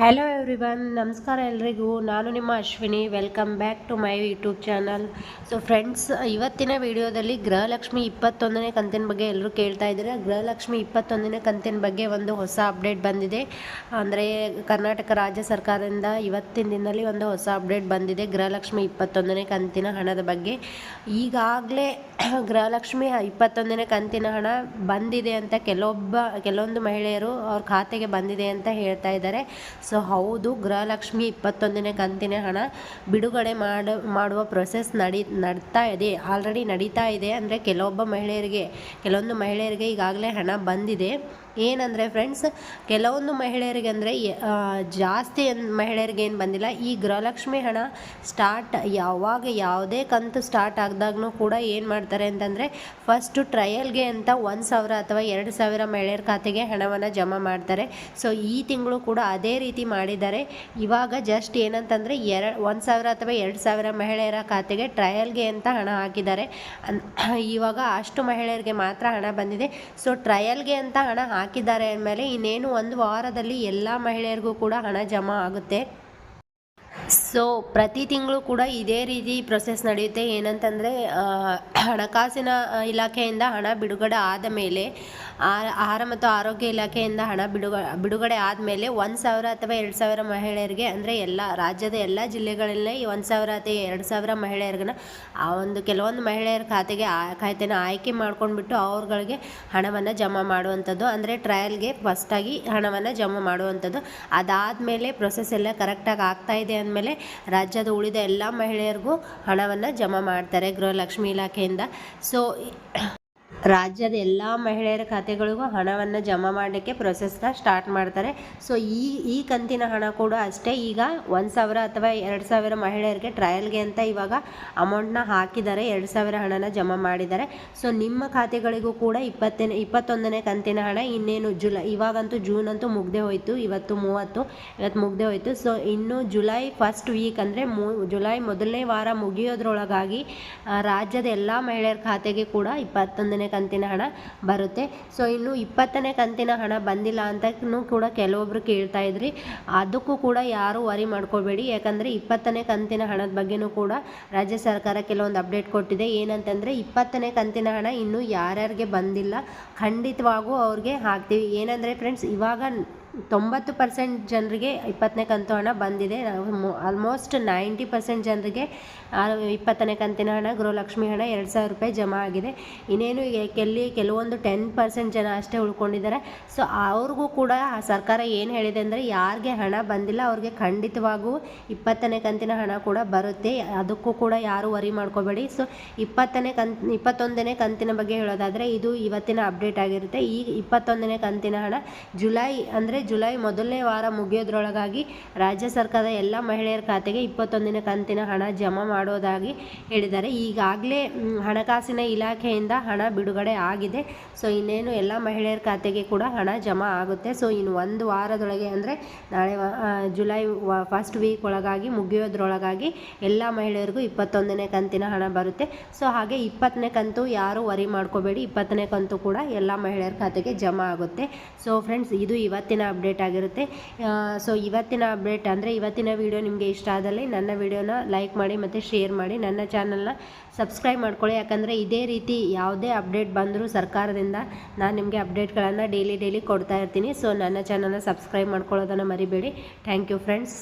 Hello everyone ನಮಸ್ಕಾರ ಎಲ್ರಿಗೂ. ನಾನು ನಿಮ್ಮ Ashwini. Welcome back to my YouTube channel so friends ಇವತ್ತಿನ ವಿಡಿಯೋದಲ್ಲಿ ಗೃಹಲಕ್ಷ್ಮಿ ಇಪ್ಪತ್ತೊಂದನೇ ಕಂತಿನ ಬಗ್ಗೆ ಎಲ್ಲರೂ ಕೇಳ್ತಾ ಇದ್ದಾರೆ? ಗೃಹಲಕ್ಷ್ಮಿ ಇಪ್ಪತ್ತೊಂದನೇ ಕಂತಿನ ಬಗ್ಗೆ ಒಂದು ಹೊಸ ಅಪ್ಡೇಟ್ ಬಂದಿದೆ. ಅಂದರೆ ಕರ್ನಾಟಕ ರಾಜ್ಯ ಸರ್ಕಾರದಿಂದ ಇವತ್ತಿನ ದಿನದಲ್ಲಿ ಒಂದು ಹೊಸ ಅಪ್ಡೇಟ್ ಬಂದಿದೆ ಗೃಹಲಕ್ಷ್ಮಿ ಇಪ್ಪತ್ತೊಂದನೇ ಕಂತಿನ ಹಣದ ಬಗ್ಗೆ. ಈಗಾಗಲೇ ಗೃಹಲಕ್ಷ್ಮಿ ಇಪ್ಪತ್ತೊಂದನೇ ಕಂತಿನ ಹಣ ಬಂದಿದೆ ಅಂತ ಕೆಲವೊಬ್ಬ, ಕೆಲವೊಂದು ಮಹಿಳೆಯರು ಅವ್ರ ಖಾತೆಗೆ ಬಂದಿದೆ ಅಂತ ಹೇಳ್ತಾ ಇದ್ದಾರೆ. ಸೊ ಹೌದು, ಗೃಹಲಕ್ಷ್ಮಿ ಇಪ್ಪತ್ತೊಂದನೇ ಕಂತಿನ ಹಣ ಬಿಡುಗಡೆ ಮಾಡ, ಮಾಡುವ ಪ್ರೊಸೆಸ್ ನಡಿ, ನಡ್ತಾ ಇದೆ. ಆಲ್ರೆಡಿ ನಡೀತಾ ಇದೆ. ಅಂದರೆ ಕೆಲವೊಬ್ಬ ಮಹಿಳೆಯರಿಗೆ, ಕೆಲವೊಂದು ಮಹಿಳೆಯರಿಗೆ ಈಗಾಗಲೇ ಹಣ ಬಂದಿದೆ. ಏನಂದರೆ ಫ್ರೆಂಡ್ಸ್ ಕೆಲವೊಂದು ಮಹಿಳೆಯರಿಗೆ ಅಂದರೆ ಜಾಸ್ತಿ ಮಹಿಳೆಯರಿಗೆ ಏನು ಬಂದಿಲ್ಲ. ಈ ಗೃಹಲಕ್ಷ್ಮಿ ಹಣ ಸ್ಟಾರ್ಟ್ ಯಾವಾಗ ಯಾವುದೇ ಕಂತು ಸ್ಟಾರ್ಟ್ ಆದಾಗೂ ಕೂಡ ಏನು ಮಾಡ್ತಾರೆ ಅಂತಂದರೆ ಫಸ್ಟು ಟ್ರಯಲ್ಗೆ ಅಂತ ಒಂದು ಸಾವಿರ ಅಥವಾ ಎರಡು ಸಾವಿರ ಮಹಿಳೆಯರ ಖಾತೆಗೆ ಹಣವನ್ನು ಜಮಾ ಮಾಡ್ತಾರೆ. ಸೊ ಈ ತಿಂಗಳು ಕೂಡ ಅದೇ ರೀತಿ ಮಾಡಿದ್ದಾರೆ. ಇವಾಗ ಜಸ್ಟ್ ಏನಂತಂದರೆ, ಎರ, ಒಂದು ಸಾವಿರ ಅಥವಾ ಎರಡು ಸಾವಿರ ಮಹಿಳೆಯರ ಖಾತೆಗೆ ಟ್ರಯಲ್ಗೆ ಅಂತ ಹಣ ಹಾಕಿದ್ದಾರೆ. ಇವಾಗ ಅಷ್ಟು ಮಹಿಳೆಯರಿಗೆ ಮಾತ್ರ ಹಣ ಬಂದಿದೆ. ಸೊ ಟ್ರಯಲ್ಗೆ ಅಂತ ಹಣ ಹಾಕಿದ್ದಾರೆ ಅಂದಮೇಲೆ ಇನ್ನೇನು ಒಂದು ವಾರದಲ್ಲಿ ಎಲ್ಲ ಮಹಿಳೆಯರಿಗೂ ಕೂಡ ಹಣ ಜಮಾ ಆಗುತ್ತೆ. ಸೊ ಪ್ರತಿ ತಿಂಗಳು ಕೂಡ ಇದೇ ರೀತಿ ಪ್ರೊಸೆಸ್ ನಡೆಯುತ್ತೆ. ಏನಂತಂದರೆ ಹಣಕಾಸಿನ ಇಲಾಖೆಯಿಂದ ಹಣ ಬಿಡುಗಡೆ ಆದ ಮೇಲೆ ಆಹಾರ ಮತ್ತು ಆರೋಗ್ಯ ಇಲಾಖೆಯಿಂದ ಹಣ ಬಿಡುಗ, ಬಿಡುಗಡೆ ಆದಮೇಲೆ ಒಂದು ಸಾವಿರ ಅಥವಾ ಎರಡು ಸಾವಿರ ಮಹಿಳೆಯರಿಗೆ ಅಂದರೆ ಎಲ್ಲ ರಾಜ್ಯದ ಎಲ್ಲ ಜಿಲ್ಲೆಗಳಲ್ಲಿ ಒಂದು ಸಾವಿರ ಅಥವಾ ಎರಡು ಸಾವಿರ ಮಹಿಳೆಯರಿಗನ, ಆ ಒಂದು ಕೆಲವೊಂದು ಮಹಿಳೆಯರ ಖಾತೆಗೆ ಆ, ಖಾತೆನ ಆಯ್ಕೆ ಮಾಡ್ಕೊಂಡ್ಬಿಟ್ಟು ಅವ್ರಗಳಿಗೆ ಹಣವನ್ನು ಜಮಾ ಮಾಡುವಂಥದ್ದು. ಅಂದರೆ ಟ್ರಯಲ್ಗೆ ಫಸ್ಟಾಗಿ ಹಣವನ್ನು ಜಮಾ ಮಾಡುವಂಥದ್ದು. ಅದಾದಮೇಲೆ ಪ್ರೊಸೆಸ್ ಎಲ್ಲ ಕರೆಕ್ಟಾಗಿ ಆಗ್ತಾ ಇದೆ ಅಂದಮೇಲೆ ರಾಜ್ಯದ ಉಳಿದ ಎಲ್ಲ ಮಹಿಳೆಯರಿಗೂ ಹಣವನ್ನು ಜಮಾ ಮಾಡ್ತಾರೆ ಗೃಹಲಕ್ಷ್ಮಿ ಇಲಾಖೆಯಿಂದ. ಸೊ ರಾಜ್ಯದ ಎಲ್ಲ ಮಹಿಳೆಯರ ಖಾತೆಗಳಿಗೂ ಹಣವನ್ನು ಜಮಾ ಮಾಡಲಿಕ್ಕೆ ಪ್ರೊಸೆಸ್ನ ಸ್ಟಾರ್ಟ್ ಮಾಡ್ತಾರೆ. ಸೊ ಈ ಈ ಕಂತಿನ ಹಣ ಕೂಡ ಅಷ್ಟೇ. ಈಗ ಒಂದು ಸಾವಿರ ಅಥವಾ ಎರಡು ಸಾವಿರ ಮಹಿಳೆಯರಿಗೆ ಟ್ರಯಲ್ಗೆ ಅಂತ ಇವಾಗ ಅಮೌಂಟ್ನ ಹಾಕಿದ್ದಾರೆ. ಎರಡು ಸಾವಿರ ಹಣನ ಜಮಾ ಮಾಡಿದ್ದಾರೆ. ಸೊ ನಿಮ್ಮ ಖಾತೆಗಳಿಗೂ ಕೂಡ ಇಪ್ಪತ್ತನೇ, ಇಪ್ಪತ್ತೊಂದನೇ ಕಂತಿನ ಹಣ ಇನ್ನೇನು ಜುಲೈ, ಇವಾಗಂತೂ ಜೂನ್ ಅಂತೂ ಮುಗ್ದೆ ಹೋಯಿತು. ಇವತ್ತು ಮೂವತ್ತು, ಇವತ್ತು ಮುಗ್ದೆ ಹೋಯಿತು. ಸೊ ಇನ್ನು ಜುಲೈ ಫಸ್ಟ್ ವೀಕ್ ಅಂದರೆ ಮೂ, ಜುಲೈ ಮೊದಲನೇ ವಾರ ಮುಗಿಯೋದ್ರೊಳಗಾಗಿ ರಾಜ್ಯದ ಎಲ್ಲ ಮಹಿಳೆಯರ ಖಾತೆಗೆ ಕೂಡ ಇಪ್ಪತ್ತೊಂದನೇ ಕಂತಿನ ಹಣ ಬರುತ್ತೆ. ಸೊ ಇನ್ನು ಇಪ್ಪತ್ತನೇ ಕಂತಿನ ಹಣ ಬಂದಿಲ್ಲ ಅಂತನೂ ಕೂಡ ಕೆಲವೊಬ್ರು ಕೇಳ್ತಾ ಇದ್ರಿ. ಅದಕ್ಕೂ ಕೂಡ ಯಾರು ವರಿ ಮಾಡ್ಕೋಬೇಡಿ. ಯಾಕಂದರೆ ಇಪ್ಪತ್ತನೇ ಕಂತಿನ ಹಣದ ಬಗ್ಗೆನೂ ಕೂಡ ರಾಜ್ಯ ಸರ್ಕಾರ ಕೆಲವೊಂದು ಅಪ್ಡೇಟ್ ಕೊಟ್ಟಿದೆ. ಏನಂತಂದರೆ ಇಪ್ಪತ್ತನೇ ಕಂತಿನ ಹಣ ಇನ್ನೂ ಯಾರ್ಯಾರಿಗೆ ಬಂದಿಲ್ಲ, ಖಂಡಿತವಾಗೂ ಅವ್ರಿಗೆ ಹಾಕ್ತೀವಿ. ಏನಂದರೆ ಫ್ರೆಂಡ್ಸ್ ಇವಾಗ ತೊಂಬತ್ತು ಪರ್ಸೆಂಟ್ ಜನರಿಗೆ ಇಪ್ಪತ್ತನೇ ಕಂತು ಹಣ ಬಂದಿದೆ. ಆಲ್ಮೋಸ್ಟ್ ನೈಂಟಿ ಪರ್ಸೆಂಟ್ ಜನರಿಗೆ ಇಪ್ಪತ್ತನೇ ಕಂತಿನ ಹಣ, ಗೃಹಲಕ್ಷ್ಮಿ ಹಣ ಎರಡು ಸಾವಿರ ರೂಪಾಯಿ ಜಮಾ ಆಗಿದೆ. ಇನ್ನೇನು ಕೆಲ್ಲಿ ಕೆಲವೊಂದು ಟೆನ್ ಪರ್ಸೆಂಟ್ ಜನ ಅಷ್ಟೇ ಉಳ್ಕೊಂಡಿದ್ದಾರೆ. ಸೊ ಅವ್ರಿಗೂ ಕೂಡ ಸರ್ಕಾರ ಏನು ಹೇಳಿದೆ ಅಂದರೆ ಯಾರಿಗೆ ಹಣ ಬಂದಿಲ್ಲ ಅವ್ರಿಗೆ ಖಂಡಿತವಾಗೂ ಇಪ್ಪತ್ತನೇ ಕಂತಿನ ಹಣ ಕೂಡ ಬರುತ್ತೆ. ಅದಕ್ಕೂ ಕೂಡ ಯಾರು ವರಿ ಮಾಡ್ಕೋಬೇಡಿ. ಸೊ ಇಪ್ಪತ್ತನೇ ಕಂತ್ ಇಪ್ಪತ್ತೊಂದನೇ ಕಂತಿನ ಬಗ್ಗೆ ಹೇಳೋದಾದರೆ ಇದು ಇವತ್ತಿನ ಅಪ್ಡೇಟ್ ಆಗಿರುತ್ತೆ. ಈ ಇಪ್ಪತ್ತೊಂದನೇ ಕಂತಿನ ಹಣ ಜುಲೈ ಅಂದರೆ ಜುಲೈ ಮೊದಲನೇ ವಾರ ಮುಗಿಯೋದ್ರೊಳಗಾಗಿ ರಾಜ್ಯ ಸರ್ಕಾರದ ಎಲ್ಲ ಮಹಿಳೆಯರ ಖಾತೆಗೆ ಇಪ್ಪತ್ತೊಂದನೇ ಕಂತಿನ ಹಣ ಜಮಾ ಮಾಡೋದಾಗಿ ಹೇಳಿದ್ದಾರೆ. ಈಗಾಗಲೇ ಹಣಕಾಸಿನ ಇಲಾಖೆಯಿಂದ ಹಣ ಬಿಡುಗಡೆ ಆಗಿದೆ. ಸೊ, ಇನ್ನೇನು ಎಲ್ಲ ಮಹಿಳೆಯರ ಖಾತೆಗೆ ಕೂಡ ಹಣ ಜಮಾ ಆಗುತ್ತೆ. ಸೊ, ಇನ್ನು ಒಂದು ವಾರದೊಳಗೆ ಅಂದರೆ ನಾಳೆ ಜುಲೈ ಫಸ್ಟ್ ವೀಕ್ ಒಳಗಾಗಿ ಮುಗಿಯೋದ್ರೊಳಗಾಗಿ ಎಲ್ಲ ಮಹಿಳೆಯರಿಗೂ ಇಪ್ಪತ್ತೊಂದನೇ ಕಂತಿನ ಹಣ ಬರುತ್ತೆ. ಸೊ, ಹಾಗೆ ಇಪ್ಪತ್ತನೇ ಕಂತು ಯಾರು ವರಿ ಮಾಡ್ಕೋಬೇಡಿ, ಇಪ್ಪತ್ತನೇ ಕಂತು ಕೂಡ ಎಲ್ಲ ಮಹಿಳೆಯರ ಖಾತೆಗೆ ಜಮಾ ಆಗುತ್ತೆ. ಸೊ ಫ್ರೆಂಡ್ಸ್ ಇದು ಇವತ್ತಿನ ಅಪ್ಡೇಟ್ ಆಗಿರುತ್ತೆ. ಸೊ ಇವತ್ತಿನ ಅಪ್ಡೇಟ್ ಅಂದರೆ ಇವತ್ತಿನ ವಿಡಿಯೋ ನಿಮಗೆ ಇಷ್ಟ ಆದಲ್ಲಿ ನನ್ನ ವಿಡಿಯೋನ ಲೈಕ್ ಮಾಡಿ ಮತ್ತು ಶೇರ್ ಮಾಡಿ. ನನ್ನ ಚಾನಲ್ನ ಸಬ್ಸ್ಕ್ರೈಬ್ ಮಾಡ್ಕೊಳ್ಳಿ. ಯಾಕಂದರೆ ಇದೇ ರೀತಿ ಯಾವುದೇ ಅಪ್ಡೇಟ್ ಬಂದರೂ ಸರ್ಕಾರದಿಂದ ನಾನು ನಿಮಗೆ ಅಪ್ಡೇಟ್ಗಳನ್ನು ಡೈಲಿ ಡೈಲಿ ಕೊಡ್ತಾ ಇರ್ತೀನಿ. ಸೊ ನನ್ನ ಚಾನಲ್ನ ಸಬ್ಸ್ಕ್ರೈಬ್ ಮಾಡ್ಕೊಳ್ಳೋದನ್ನು ಮರಿಬೇಡಿ. Thank you friends